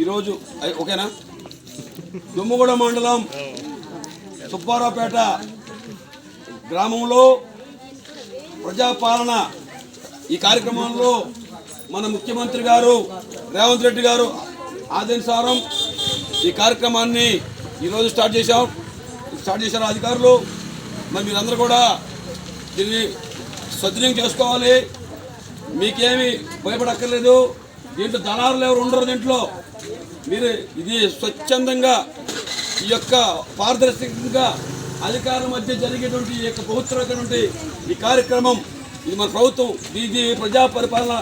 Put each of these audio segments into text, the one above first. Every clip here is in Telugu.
ఈరోజు ఓకేనా? దుమ్ముగూడ మండలం సుబ్బారావుపేట గ్రామంలో ప్రజాపాలన ఈ కార్యక్రమంలో మన ముఖ్యమంత్రి గారు రేవంత్ రెడ్డి గారు ఆదేశారం ఈ కార్యక్రమాన్ని ఈరోజు స్టార్ట్ చేశాం. స్టార్ట్ చేశారు అధికారులు. మరి మీరందరూ కూడా దీన్ని సద్వినియోగం చేసుకోవాలి. మీకేమి భయపడక్కర్లేదు. దీంట్లో దళారులు ఎవరు ఉండరు దీంట్లో. మీరు ఇది స్వచ్ఛందంగా ఈ యొక్క పారదర్శకంగా అధికారుల మధ్య జరిగేటువంటి ఈ యొక్క పవిత్రమైనటువంటి ఈ కార్యక్రమం ఇది మన ప్రభుత్వం ఇది ప్రజా పరిపాలన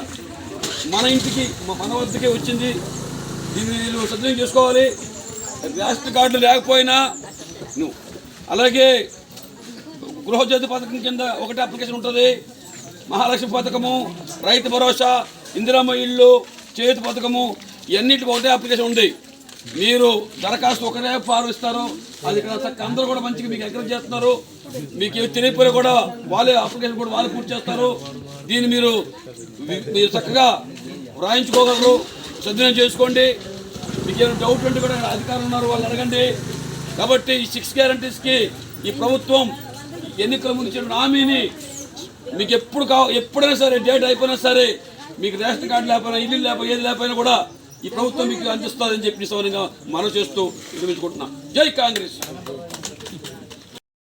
మన ఇంటికి మన వద్దకే వచ్చింది. దీన్ని వీళ్ళు సద్వినియోగం చేసుకోవాలి. రేషన్ కార్డులు లేకపోయినా నువ్వు. అలాగే గృహజ్యోతి పథకం కింద ఒకటే అప్లికేషన్ ఉంటుంది. మహాలక్ష్మి పథకము రైతు భరోసా ఇందిరమ్మ ఇళ్ళు చేతి పథకము ఇవన్నిటికి ఒకటే అప్లికేషన్ ఉంది. మీరు దరఖాస్తు ఒకటే ఫారు ఇస్తారు. అది ఇక్కడ అందరూ కూడా మంచిగా మీకు ఎంకరేజ్ చేస్తున్నారు. మీకు ఏమి కూడా వాళ్ళే అప్లికేషన్ కూడా వాళ్ళు పూర్తి చేస్తారు. దీన్ని మీరు మీరు చక్కగా వ్రాయించుకోగలరు. సద్వినియోగం చేసుకోండి. మీకు ఏమైనా డౌట్ ఉంటే కూడా అధికారులు ఉన్నారు వాళ్ళు అడగండి. కాబట్టి ఈ సిక్స్ గ్యారంటీస్కి ఈ ప్రభుత్వం ఎన్నికల ముందు ఇచ్చిన హామీని మీకు ఎప్పుడు కా ఎప్పుడైనా సరే డేట్ అయిపోయినా సరే మీకు రేషన్ కార్డు లేకపోయినా ఇల్లు లేకపోయినా ఏది లేకపోయినా కూడా ఈ ప్రభుత్వం మీకు అందిస్తుందని చెప్పి సౌరంగా మనం చేస్తూ విరమించుకుంటున్నాం. జై కాంగ్రెస్.